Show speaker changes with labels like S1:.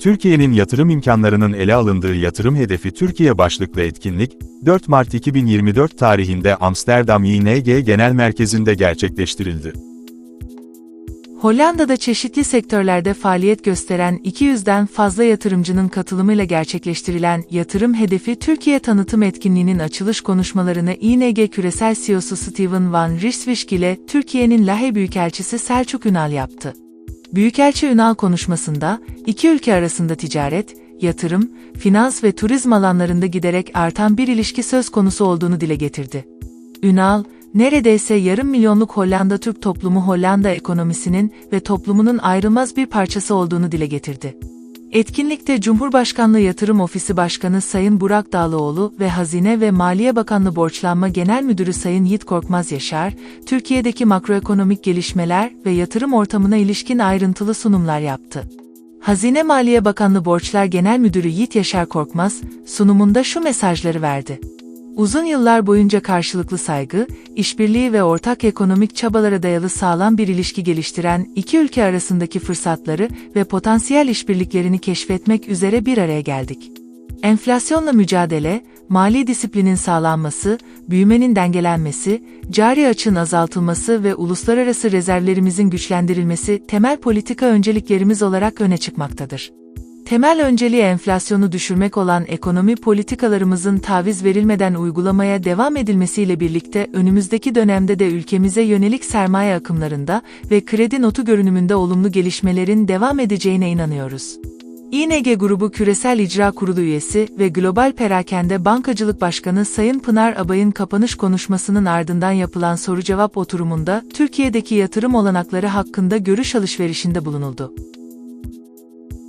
S1: Türkiye'nin yatırım imkanlarının ele alındığı yatırım hedefi Türkiye başlıklı etkinlik, 4 Mart 2024 tarihinde Amsterdam ING Genel Merkezi'nde gerçekleştirildi.
S2: Hollanda'da çeşitli sektörlerde faaliyet gösteren 200'den fazla yatırımcının katılımıyla gerçekleştirilen Yatırım Hedefi Türkiye Tanıtım Etkinliği'nin açılış konuşmalarını ING Küresel CEO'su Steven Van Rijswijk ile Türkiye'nin Lahey Büyükelçisi Selçuk Ünal yaptı. Büyükelçi Ünal konuşmasında, iki ülke arasında ticaret, yatırım, finans ve turizm alanlarında giderek artan bir ilişki söz konusu olduğunu dile getirdi. Ünal, neredeyse yarım milyonluk Hollanda Türk toplumu Hollanda ekonomisinin ve toplumunun ayrılmaz bir parçası olduğunu dile getirdi. Etkinlikte Cumhurbaşkanlığı Yatırım Ofisi Başkanı Sayın Burak Dağlıoğlu ve Hazine ve Maliye Bakanlığı Borçlanma Genel Müdürü Sayın Yiğit Korkmaz Yaşar, Türkiye'deki makroekonomik gelişmeler ve yatırım ortamına ilişkin ayrıntılı sunumlar yaptı. Hazine Maliye Bakanlığı Borçlar Genel Müdürü Yiğit Yaşar Korkmaz, sunumunda şu mesajları verdi. Uzun yıllar boyunca karşılıklı saygı, işbirliği ve ortak ekonomik çabalara dayalı sağlam bir ilişki geliştiren iki ülke arasındaki fırsatları ve potansiyel işbirliklerini keşfetmek üzere bir araya geldik. Enflasyonla mücadele, mali disiplinin sağlanması, büyümenin dengelenmesi, cari açığın azaltılması ve uluslararası rezervlerimizin güçlendirilmesi temel politika önceliklerimiz olarak öne çıkmaktadır. Temel önceliği enflasyonu düşürmek olan ekonomi politikalarımızın taviz verilmeden uygulamaya devam edilmesiyle birlikte önümüzdeki dönemde de ülkemize yönelik sermaye akımlarında ve kredi notu görünümünde olumlu gelişmelerin devam edeceğine inanıyoruz. İNG Grubu Küresel İcra Kurulu üyesi ve Global Perakende Bankacılık Başkanı Sayın Pınar Abay'ın kapanış konuşmasının ardından yapılan soru-cevap oturumunda Türkiye'deki yatırım olanakları hakkında görüş alışverişinde bulunuldu.